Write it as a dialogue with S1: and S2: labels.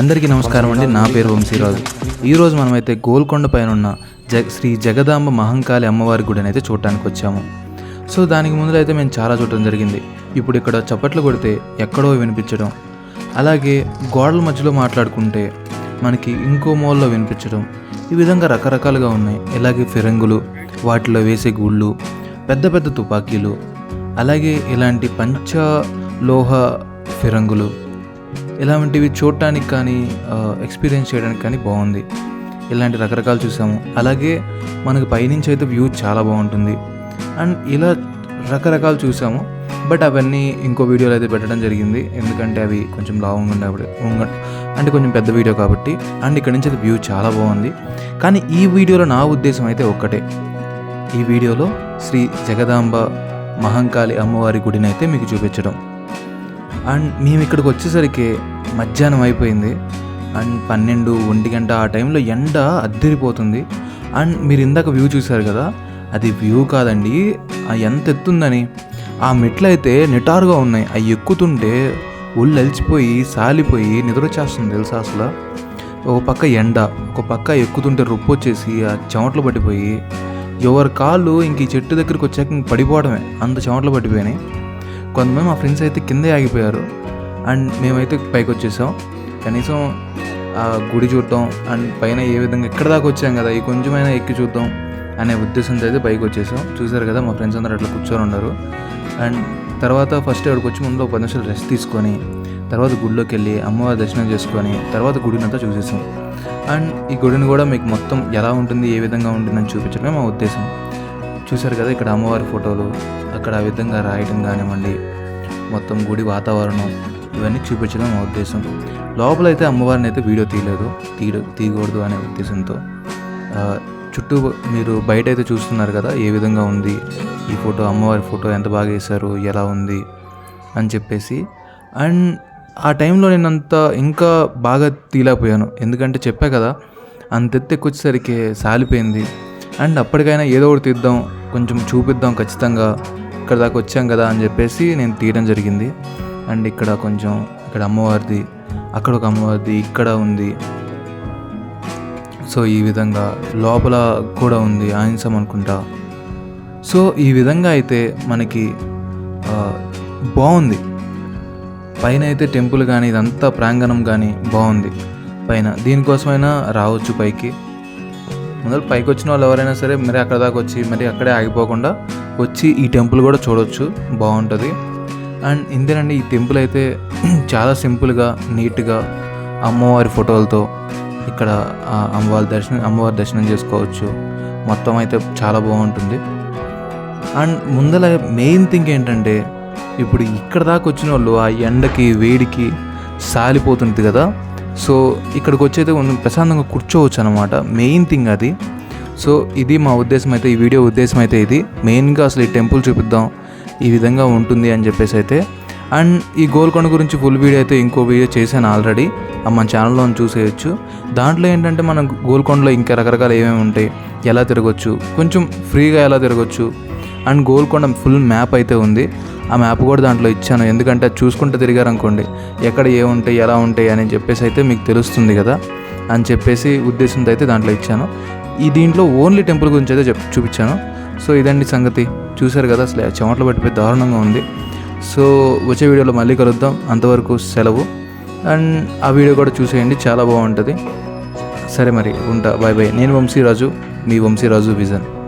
S1: అందరికీ నమస్కారం అండి. నా పేరు వంశీరాజు. ఈరోజు మనమైతే గోల్కొండ పైన ఉన్న జ శ్రీ జగదాంబ మహంకాళి అమ్మవారి గుడిని అయితే చూడటానికి వచ్చాము. సో దానికి ముందు అయితే మేము చాలా చూడటం జరిగింది. ఇప్పుడు ఇక్కడ చప్పట్లు కొడితే ఎక్కడో వినిపించడం అలాగే గోడల మధ్యలో మాట్లాడుకుంటే మనకి ఇంకో మూలలో వినిపించడం ఈ విధంగా రకరకాలుగా ఉన్నాయి. ఇలాగే ఫిరంగులు వాటిలో వేసే గుళ్ళు పెద్ద పెద్ద తుపాకీలు అలాగే ఇలాంటి పంచలోహ ఫిరంగులు ఇలాంటివి చూడటానికి కానీ ఎక్స్పీరియన్స్ చేయడానికి కానీ బాగుంది. ఇలాంటి రకరకాలు చూసాము. అలాగే మనకు పైనుంచి అయితే వ్యూ చాలా బాగుంటుంది. అండ్ ఇలా రకరకాలు చూసాము. బట్ అవన్నీ ఇంకో వీడియోలో అయితే పెట్టడం జరిగింది. ఎందుకంటే అవి కొంచెం లాంగ్ ఉండేప్పుడు అంటే కొంచెం పెద్ద వీడియో కాబట్టి. అండ్ ఇక్కడ నుంచి అయితే వ్యూ చాలా బాగుంది. కానీ ఈ వీడియోలో నా ఉద్దేశం అయితే ఒక్కటే. ఈ వీడియోలో శ్రీ జగదాంబ మహంకాళి అమ్మవారి గుడిని అయితే మీకు చూపించడం. అండ్ మేము ఇక్కడికి వచ్చేసరికి మధ్యాహ్నం అయిపోయింది. అండ్ పన్నెండు ఒంటి గంట ఆ టైంలో ఎండ అద్దరిపోతుంది. అండ్ మీరు ఇందాక వ్యూ చూశారు కదా అది వ్యూ కాదండి ఎంత ఎత్తుందని. ఆ మెట్లు అయితే నిటారుగా ఉన్నాయి. అవి ఎక్కుతుంటే ఒళ్ళు అలిచిపోయి సాలిపోయి నిద్ర వచ్చేస్తుంది తెలుసా అసలు? ఒక పక్క ఎండ ఒక పక్క ఎక్కుతుంటే రొప్పు వచ్చేసి ఆ చెమటలు పట్టిపోయి ఎవరి కాళ్ళు ఇంక ఈ చెట్టు దగ్గరికి వచ్చాక ఇంక పడిపోవడమే అంత చెమటలు పట్టిపోయినాయి కొంతమంది మా ఫ్రెండ్స్ అయితే కిందే ఆగిపోయారు. అండ్ మేమైతే పైకి వచ్చేసాం కనీసం ఆ గుడి చూడటం అండ్ పైన ఏ విధంగా ఎక్కడ దాకా వచ్చాం కదా ఈ కొంచెమైనా ఎక్కి చూద్దాం అనే ఉద్దేశంతో అయితే పైకి వచ్చేసాం చూసారు కదా మా ఫ్రెండ్స్ అందరూ అట్లా కూర్చొని ఉన్నారు. అండ్ తర్వాత ఫస్ట్ అక్కడికి వచ్చి ముందు ఒక పది నిమిషాలు రెస్ట్ తీసుకొని తర్వాత గుడిలోకి వెళ్ళి అమ్మవారి దర్శనం చేసుకొని తర్వాత గుడిని అంతా చూసేసాం. అండ్ ఈ గుడిని కూడా మీకు మొత్తం ఎలా ఉంటుంది ఏ విధంగా ఉంటుందని చూపించడమే మా ఉద్దేశం. చూశారు కదా ఇక్కడ అమ్మవారి ఫోటోలు అక్కడ ఆ విధంగా రాయటం కానివ్వండి మొత్తం గుడి వాతావరణం ఇవన్నీ చూపించడం మా ఉద్దేశం. లోపల అయితే అమ్మవారిని అయితే వీడియో తీయలేదు. తీయ తీయకూడదు అనే ఉద్దేశంతో. చుట్టూ మీరు బయట అయితే చూస్తున్నారు కదా ఏ విధంగా ఉంది? ఈ ఫోటో అమ్మవారి ఫోటో ఎంత బాగా వేశారు? ఎలా ఉంది? అని చెప్పేసి. అండ్ ఆ టైంలో నేను అంత ఇంకా బాగా తీయలేకపోయాను. ఎందుకంటే చెప్పా కదా అంత ఎత్తు సాలిపోయింది. అండ్ అప్పటికైనా ఏదో ఒకటి తీద్దాం కొంచెం చూపిద్దాం ఖచ్చితంగా. ఇక్కడ దాకా వచ్చాం కదా అని చెప్పేసి నేను తీయడం జరిగింది. అండ్ ఇక్కడ కొంచెం ఇక్కడ అమ్మవారిది అక్కడ ఒక అమ్మవారిది ఇక్కడ ఉంది. సో ఈ విధంగా లోపల కూడా ఉంది ఆయింసం అనుకుంటా. సో ఈ విధంగా అయితే మనకి బాగుంది. పైన అయితే టెంపుల్ కానీ ఇదంతా ప్రాంగణం కానీ బాగుంది. పైన దీనికోసమైనా రావచ్చు పైకి. ముందర పైకి వచ్చిన వాళ్ళు ఎవరైనా సరే మరి అక్కడ దాకా వచ్చి మరి అక్కడే ఆగిపోకుండా వచ్చి ఈ టెంపుల్ కూడా చూడొచ్చు. బాగుంటుంది. అండ్ ఇంతేనండి ఈ టెంపుల్ అయితే చాలా సింపుల్గా నీట్గా అమ్మవారి ఫోటోలతో ఇక్కడ అమ్మవారి దర్శనం అమ్మవారి దర్శనం చేసుకోవచ్చు. మొత్తం అయితే చాలా బాగుంటుంది. అండ్ ముందర మెయిన్ థింగ్ ఏంటంటే ఇప్పుడు ఇక్కడ దాకా వచ్చిన వాళ్ళు ఆ ఎండకి వేడికి సాలిపోతుంది కదా. సో ఇక్కడికి వచ్చైతే కొంచెం ప్రశాంతంగా కూర్చోవచ్చు అనమాట మెయిన్ థింగ్ అది. సో ఇది మా ఉద్దేశం అయితే ఈ వీడియో ఉద్దేశం అయితే ఇది. మెయిన్గా అసలు ఈ టెంపుల్ చూపిద్దాం. ఈ విధంగా ఉంటుంది అని చెప్పేసి అయితే. అండ్ ఈ గోల్కొండ గురించి ఫుల్ వీడియో అయితే ఇంకో వీడియో చేశాను ఆల్రెడీ. మన ఛానల్లో చూసేయచ్చు. దాంట్లో ఏంటంటే మనం గోల్కొండలో ఇంకా రకరకాలు ఏమేమి ఉంటాయి ఎలా తిరగచ్చు కొంచెం ఫ్రీగా ఎలా తిరగచ్చు. అండ్ గోల్కొండ ఫుల్ మ్యాప్ అయితే ఉంది. ఆ మ్యాప్ కూడా దాంట్లో ఇచ్చాను. ఎందుకంటే అది చూసుకుంటూ తిరిగారనుకోండి ఎక్కడ ఏముంటాయి ఎలా ఉంటాయి అని చెప్పేసి అయితే మీకు తెలుస్తుంది కదా అని చెప్పేసి ఉద్దేశంతో అయితే దాంట్లో ఇచ్చాను. ఈ దీంట్లో ఓన్లీ టెంపుల్ గురించి అయితే చెప్ చూపించాను. సో ఇదండి సంగతి. చూశారు కదా అసలు చెమటలు పట్టిపోయి దారుణంగా ఉంది. సో వచ్చే వీడియోలో మళ్ళీ కలుద్దాం. అంతవరకు సెలవు. అండ్ ఆ వీడియో కూడా చూసేయండి చాలా బాగుంటుంది. సరే మరి ఉంటా. బాయ్ బాయ్ నేను వంశీరాజు మీ వంశీరాజు విజన్.